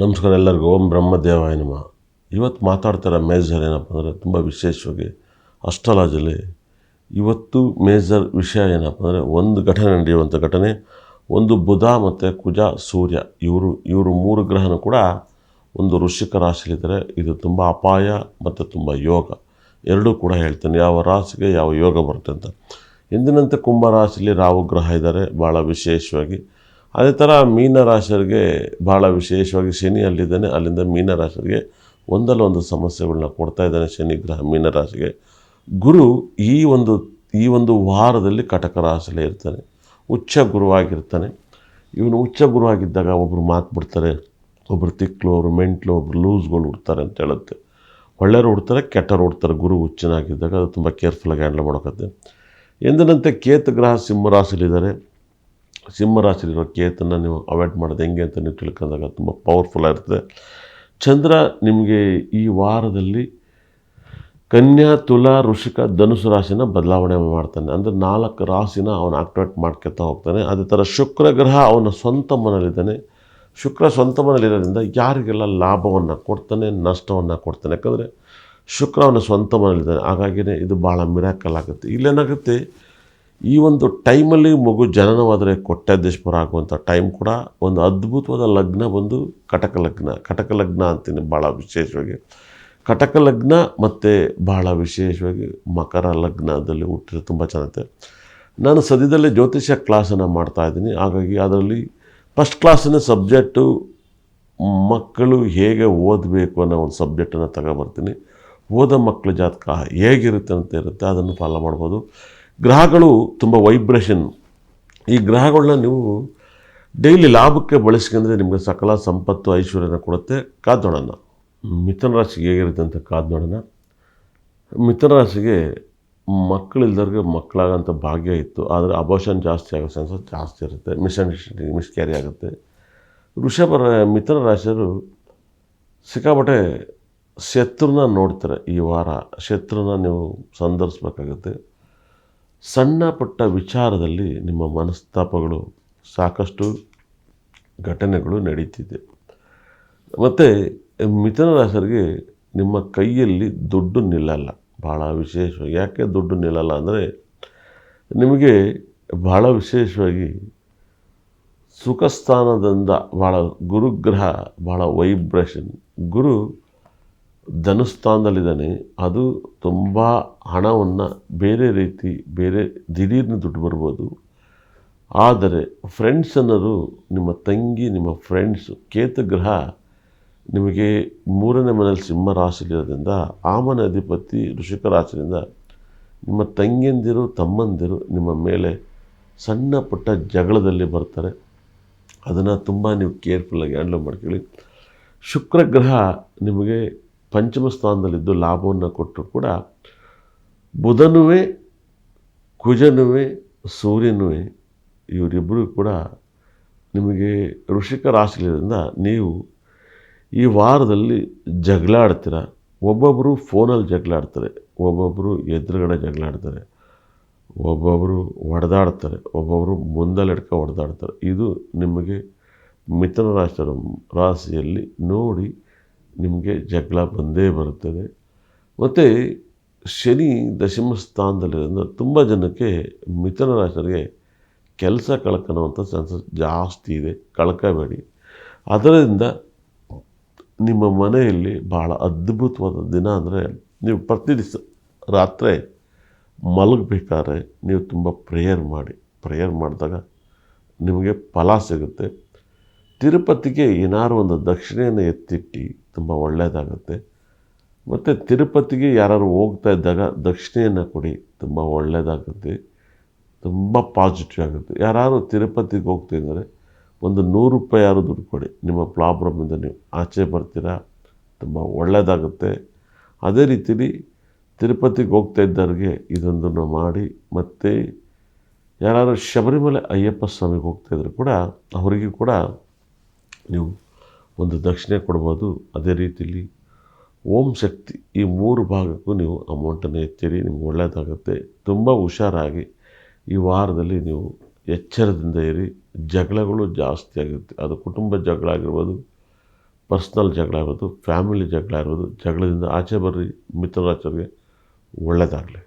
ನಮಸ್ಕಾರ ಎಲ್ಲರಿಗೂ ಓಂ ಬ್ರಹ್ಮದೇವಾಯ ನಮ. ಇವತ್ತು ಮಾತಾಡ್ತಿರೋ ಮೇಜರ್ ಏನಪ್ಪ ಅಂದರೆ ತುಂಬ ವಿಶೇಷವಾಗಿ ಅಷ್ಟಲಾಜಲ್ಲಿ ಇವತ್ತು ಮೇಜರ್ ವಿಷಯ ಏನಪ್ಪ ಅಂದರೆ ಒಂದು ಘಟನೆ ನಡೆಯುವಂಥ ಘಟನೆ, ಒಂದು ಬುಧ ಮತ್ತು ಕುಜ, ಸೂರ್ಯ ಇವರು ಇವರು ಮೂರು ಗ್ರಹನೂ ಕೂಡ ಒಂದು ಋಷಿಕ ರಾಶಿಲಿದ್ದಾರೆ ಇದು ತುಂಬ ಅಪಾಯ ಮತ್ತು ತುಂಬ ಯೋಗ. ಎರಡೂ ಕೂಡ ಹೇಳ್ತೇನೆ, ಯಾವ ರಾಶಿಗೆ ಯಾವ ಯೋಗ ಬರುತ್ತೆ ಅಂತ. ಎಂದಿನಂತೆ ಕುಂಭ ರಾಶಿಯಲ್ಲಿ ರಾಹು, ಗ್ರಹ ಇದ್ದಾರೆ ಭಾಳ ವಿಶೇಷವಾಗಿ ಅದೇ ಥರ ಮೀನ ರಾಶಿಯವರಿಗೆ ಭಾಳ ವಿಶೇಷವಾಗಿ ಶನಿ ಅಲ್ಲಿದ್ದಾನೆ. ಅಲ್ಲಿಂದ ಮೀನ ರಾಶಿಯವರಿಗೆ ಒಂದಲ್ಲ ಒಂದು ಸಮಸ್ಯೆಗಳನ್ನ ಕೊಡ್ತಾ ಇದ್ದಾನೆ ಶನಿ ಗ್ರಹ ಮೀನ ರಾಶಿಗೆ ಗುರು ಈ ಒಂದು ಈ ಒಂದು ವಾರದಲ್ಲಿ ಕಟಕ ರಾಶಿಯಲ್ಲೇ ಇರ್ತಾನೆ. ಉಚ್ಚ ಗುರುವಾಗಿರ್ತಾನೆ ಇವನು ಉಚ್ಚ ಗುರುವಾಗಿದ್ದಾಗ ಒಬ್ಬರು ಮಾತು ಬಿಡ್ತಾರೆ. ಒಬ್ಬರು ತಿಕ್ಲು, ಒಬ್ರು ಮೆಂಟ್ಲು, ಒಬ್ರು ಲೂಸ್ಗಳು ಹುಡ್ತಾರೆ ಅಂತ ಹೇಳುತ್ತೆ. ಒಳ್ಳೆಯವರು ಹುಡ್ತಾರೆ ಕೆಟ್ಟರು ಹುಡ್ತಾರೆ. ಗುರು ಹುಚ್ಚನಾಗಿದ್ದಾಗ ಅದು ತುಂಬ ಕೇರ್ಫುಲ್ಲಾಗಿ ಹ್ಯಾಂಡಲ್ ಮಾಡೋಕತ್ತೆ. ಎಂದಿನಂತೆ ಕೇತು ಗ್ರಹ ಸಿಂಹ ಸಿಂಹರಾಶಿಲಿದ್ದಾರೆ ಸಿಂಹರಾಶಿಲಿರೋ ಕೇತನ ನೀವು ಅವಾಯ್ಡ್ ಮಾಡೋದು ಹೆಂಗೆ ಅಂತ ನೀವು ತಿಳ್ಕೊಂಡಾಗ ತುಂಬ ಪವರ್ಫುಲ್ ಆಗಿರ್ತದೆ ಚಂದ್ರ ನಿಮಗೆ ಈ ವಾರದಲ್ಲಿ ಕನ್ಯಾ, ತುಲಾ ವೃಷಿಕ ಧನುಸು ರಾಶಿನ ಬದಲಾವಣೆ ಮಾಡ್ತಾನೆ. ಅಂದರೆ ನಾಲ್ಕು ರಾಶಿನ ಅವನು ಆಕ್ಟಿವೇಟ್ ಮಾಡ್ಕೊತಾ ಹೋಗ್ತಾನೆ. ಅದೇ ಥರ ಶುಕ್ರ ಗ್ರಹ ಅವನ ಸ್ವಂತ ಮನೇಲಿದ್ದಾನೆ ಶುಕ್ರ ಸ್ವಂತ ಮನೇಲಿರೋದ್ರಿಂದ ಯಾರಿಗೆಲ್ಲ ಲಾಭವನ್ನು ಕೊಡ್ತಾನೆ, ನಷ್ಟವನ್ನು ಕೊಡ್ತಾನೆ. ಯಾಕಂದರೆ ಶುಕ್ರ ಅವನ ಸ್ವಂತ ಮನೇಲಿದ್ದಾನೆ ಹಾಗಾಗಿಯೇ ಇದು ಭಾಳ ಮಿರಾಕಲ್ ಆಗುತ್ತೆ. ಇಲ್ಲೇನಾಗುತ್ತೆ? ಈ ಒಂದು ಟೈಮಲ್ಲಿ ಮಗು ಜನನವಾದರೆ ಕೊಟ್ಟಾದೇಶ್ವರ ಆಗುವಂಥ ಟೈಮ್ ಕೂಡ ಒಂದು ಅದ್ಭುತವಾದ ಲಗ್ನ ಬಂದು ಕಟಕ ಲಗ್ನ. ಕಟಕ ಲಗ್ನ ಅಂತೀನಿ ಭಾಳ ವಿಶೇಷವಾಗಿ. ಕಟಕ ಲಗ್ನ ಮತ್ತು ಬಹಳ ವಿಶೇಷವಾಗಿ ಮಕರ ಲಗ್ನದಲ್ಲಿ ಹುಟ್ಟಿದ್ರೆ ತುಂಬ ಚೆನ್ನಾಗುತ್ತೆ ನಾನು ಸದ್ಯದಲ್ಲೇ ಜ್ಯೋತಿಷ್ಯ ಕ್ಲಾಸನ್ನು ಮಾಡ್ತಾಯಿದ್ದೀನಿ ಹಾಗಾಗಿ ಅದರಲ್ಲಿ ಫಸ್ಟ್ ಕ್ಲಾಸಿನ ಸಬ್ಜೆಕ್ಟು ಮಕ್ಕಳು ಹೇಗೆ ಓದಬೇಕು ಅನ್ನೋ ಒಂದು ಸಬ್ಜೆಕ್ಟನ್ನು ತಗೊಬರ್ತೀನಿ. ಓದೋ ಮಕ್ಕಳ ಜಾತಕ ಹೇಗಿರುತ್ತೆ ಅಂತ ಇರುತ್ತೆ, ಅದನ್ನು ಫಾಲೋ ಮಾಡ್ಬೋದು. ಗ್ರಹಗಳು ತುಂಬ ವೈಬ್ರೇಷನ್ ಈ ಗ್ರಹಗಳನ್ನ ನೀವು ಡೈಲಿ ಲಾಭಕ್ಕೆ ಬಳಸ್ಕೊಂಡ್ರೆ ನಿಮಗೆ ಸಕಲ ಸಂಪತ್ತು ಐಶ್ವರ್ಯನ ಕೊಡುತ್ತೆ. ಕಾದ್ ನೋಡೋಣ ಮಿಥುನ ರಾಶಿಗೆ ಹೇಗಿರುತ್ತೆ ಅಂತ ಕಾದ್ ನೋಡೋಣ ಮಿಥುನ ರಾಶಿಗೆ ಮಕ್ಕಳಿಲ್ದವ್ರಿಗೆ ಮಕ್ಕಳಾಗೋಂಥ ಭಾಗ್ಯ ಇತ್ತು. ಆದರೆ ಅಬೋಷನ್ ಜಾಸ್ತಿ ಆಗೋ ಚಾನ್ಸಸ್ ಜಾಸ್ತಿ ಇರುತ್ತೆ. ಮಿಸ್ಅಂಡರ್ಸ್ಟ್ಯಾಂಡಿಂಗ್ ಮಿಸ್ಕ್ಯಾರಿ ಆಗುತ್ತೆ. ಋಷಭ ಮಿಥುನ ರಾಶಿಯವರು ಸಿಕ್ಕಾಪಟ್ಟೆ ಶತ್ರುನ ನೋಡ್ತಾರೆ ಈ ವಾರ. ಶತ್ರುನ ನೀವು ಸಂದರ್ಸ್ಬೇಕಾಗುತ್ತೆ ಸಣ್ಣ ಪುಟ್ಟ ವಿಚಾರದಲ್ಲಿ ನಿಮ್ಮ ಮನಸ್ತಾಪಗಳು ಸಾಕಷ್ಟು ಘಟನೆಗಳು ನಡೀತಿದೆ. ಮತ್ತು ಮಿಥುನ ನಿಮ್ಮ ಕೈಯಲ್ಲಿ ದುಡ್ಡು ನಿಲ್ಲಲ್ಲ. ಭಾಳ ವಿಶೇಷವಾಗಿ. ಯಾಕೆ ದುಡ್ಡು ನಿಲ್ಲಲ್ಲ ಅಂದರೆ ನಿಮಗೆ ಭಾಳ ವಿಶೇಷವಾಗಿ ಸುಖಸ್ಥಾನದಿಂದ ಭಾಳ ಗುರುಗ್ರಹ ಭಾಳ ವೈಬ್ರೇಷನ್ ಗುರು ಧನುಸ್ಥಾನದಲ್ಲಿದ್ದಾನೆ ಅದು ತುಂಬ ಹಣವನ್ನು ಬೇರೆ ರೀತಿ ಬೇರೆ ದಿಢೀರ್ನ ದುಡ್ಡು ಬರ್ಬೋದು. ಆದರೆ ಫ್ರೆಂಡ್ಸ್ ಅನ್ನೋರು ನಿಮ್ಮ ತಂಗಿ, ನಿಮ್ಮ ಫ್ರೆಂಡ್ಸು ಕೇತು ಗ್ರಹ ನಿಮಗೆ ಮೂರನೇ ಮನೇಲಿ ಸಿಂಹ ರಾಶಿಲಿರೋದ್ರಿಂದ ಆ ಮನೆ ಅಧಿಪತಿ ಋಷಿಕ ರಾಶಿಯಿಂದ ನಿಮ್ಮ ತಂಗಿಯಂದಿರು, ತಮ್ಮಂದಿರು ನಿಮ್ಮ ಮೇಲೆ ಸಣ್ಣ ಪುಟ್ಟ ಜಗಳದಲ್ಲಿ ಬರ್ತಾರೆ. ಅದನ್ನು ತುಂಬ ನೀವು ಕೇರ್ಫುಲ್ಲಾಗಿ ಹ್ಯಾಂಡಲ್ ಮಾಡ್ಕೊಳ್ಳಿ. ಶುಕ್ರ ಗ್ರಹ ನಿಮಗೆ ಪಂಚಮ ಸ್ಥಾನದಲ್ಲಿದ್ದು ಲಾಭವನ್ನು ಕೊಟ್ಟರು ಕೂಡ ಬುಧನುವೆ, ಕುಜನುವೆ, ಸೂರ್ಯನುವೆ ಇವರಿಬ್ಬರೂ ಕೂಡ ನಿಮಗೆ ಋಷಿಕ ರಾಶಿಗಳಿಂದ ನೀವು ಈ ವಾರದಲ್ಲಿ ಜಗಳ ಆಡ್ತೀರ ಒಬ್ಬೊಬ್ಬರು ಫೋನಲ್ಲಿ ಜಗಳ ಆಡ್ತಾರೆ ಒಬ್ಬೊಬ್ಬರು ಎದುರುಗಡೆ ಜಗಳ ಆಡ್ತಾರೆ ಒಬ್ಬೊಬ್ಬರು ಹೊಡೆದಾಡ್ತಾರೆ ಒಬ್ಬೊಬ್ಬರು ಮುಂದಲೆಡ್ಕ ಹೊಡೆದಾಡ್ತಾರೆ ಇದು ನಿಮಗೆ ಮಿಥುನ ರಾಶಿಯ ರಾಶಿಯಲ್ಲಿ ನೋಡಿ ನಿಮಗೆ ಜಗಳ ಬಂದೇ ಬರುತ್ತದೆ. ಮತ್ತು ಶನಿ ದಶಮ ಸ್ಥಾನದಲ್ಲಿರೋದ್ರಿಂದ ತುಂಬ ಜನಕ್ಕೆ ಮಿಥುನ ರಾಶಿಯವರಿಗೆ ಕೆಲಸ ಕಳ್ಕೊಳ್ಳುವಂಥ ಚಾನ್ಸಸ್ ಜಾಸ್ತಿ ಇದೆ. ಕಳ್ಕೋಬೇಡಿ. ಅದರಿಂದ ನಿಮ್ಮ ಮನೆಯಲ್ಲಿ ಭಾಳ ಅದ್ಭುತವಾದ ದಿನ ಅಂದರೆ ನೀವು ಪ್ರತಿ ದಿವಸ ರಾತ್ರಿ ಮಲಗಬೇಕಾದ್ರೆ ನೀವು ತುಂಬ ಪ್ರೇಯರ್ ಮಾಡಿ. ಪ್ರೇಯರ್ ಮಾಡಿದಾಗ ನಿಮಗೆ ಫಲ ಸಿಗುತ್ತೆ. ತಿರುಪತಿಗೆ ಏನಾದ್ರು ಒಂದು ದಕ್ಷಿಣೆಯನ್ನು ಎತ್ತಿಟ್ಟು ತುಂಬ ಒಳ್ಳೆಯದಾಗುತ್ತೆ ಮತ್ತು ತಿರುಪತಿಗೆ ಯಾರು ಹೋಗ್ತಾ ಇದ್ದಾಗ ದಕ್ಷಿಣೆಯನ್ನು ಕೊಡಿ, ತುಂಬ ಒಳ್ಳೆಯದಾಗುತ್ತೆ ತುಂಬ ಪಾಸಿಟಿವ್ ಆಗುತ್ತೆ. ಯಾರು ತಿರುಪತಿಗೆ ಹೋಗ್ತಿದ್ದಾರೆ ಒಂದು ನೂರು ರೂಪಾಯಿ ಯಾರು ದುಡ್ಡು ಕೊಡಿ, ನಿಮ್ಮ ಪ್ರಾಬ್ಲಮಿಂದ ನೀವು ಆಚೆ ಬರ್ತೀರಾ, ತುಂಬ ಒಳ್ಳೆಯದಾಗುತ್ತೆ ಅದೇ ರೀತಿಲಿ ತಿರುಪತಿಗೆ ಹೋಗ್ತಾ ಇದ್ದವ್ರಿಗೆ ಇದೊಂದನ್ನು ಮಾಡಿ, ಮತ್ತು ಯಾರಾದರೂ ಶಬರಿಮಲೆ ಅಯ್ಯಪ್ಪ ಸ್ವಾಮಿಗೆ ಹೋಗ್ತಾಯಿದ್ರು ಕೂಡ, ಅವರಿಗೂ ಕೂಡ ನೀವು ಒಂದು ದಕ್ಷಿಣೆ ಕೊಡ್ಬೋದು. ಅದೇ ರೀತಿಯಲ್ಲಿ ಓಂ ಶಕ್ತಿ ಈ ಮೂರು ಭಾಗಕ್ಕೂ ನೀವು ಅಮೌಂಟನ್ನು ಎತ್ತಿರಿ, ನಿಮ್ಗೆ ಒಳ್ಳೆಯದಾಗುತ್ತೆ. ತುಂಬ ಹುಷಾರಾಗಿ ಈ ವಾರದಲ್ಲಿ ನೀವು ಎಚ್ಚರದಿಂದ ಇರಿ. ಜಗಳಗಳು ಜಾಸ್ತಿ ಆಗುತ್ತೆ. ಅದು ಕುಟುಂಬ ಜಗಳ ಆಗಿರ್ಬೋದು, ಪರ್ಸ್ನಲ್ ಜಗಳ ಇರ್ಬೋದು ಫ್ಯಾಮಿಲಿ ಜಗಳ ಇರ್ಬೋದು ಜಗಳದಿಂದ ಆಚೆ ಬರ್ರಿ. ಮಿತ್ರರಾಚರಿಗೆ ಒಳ್ಳೆಯದಾಗಲಿ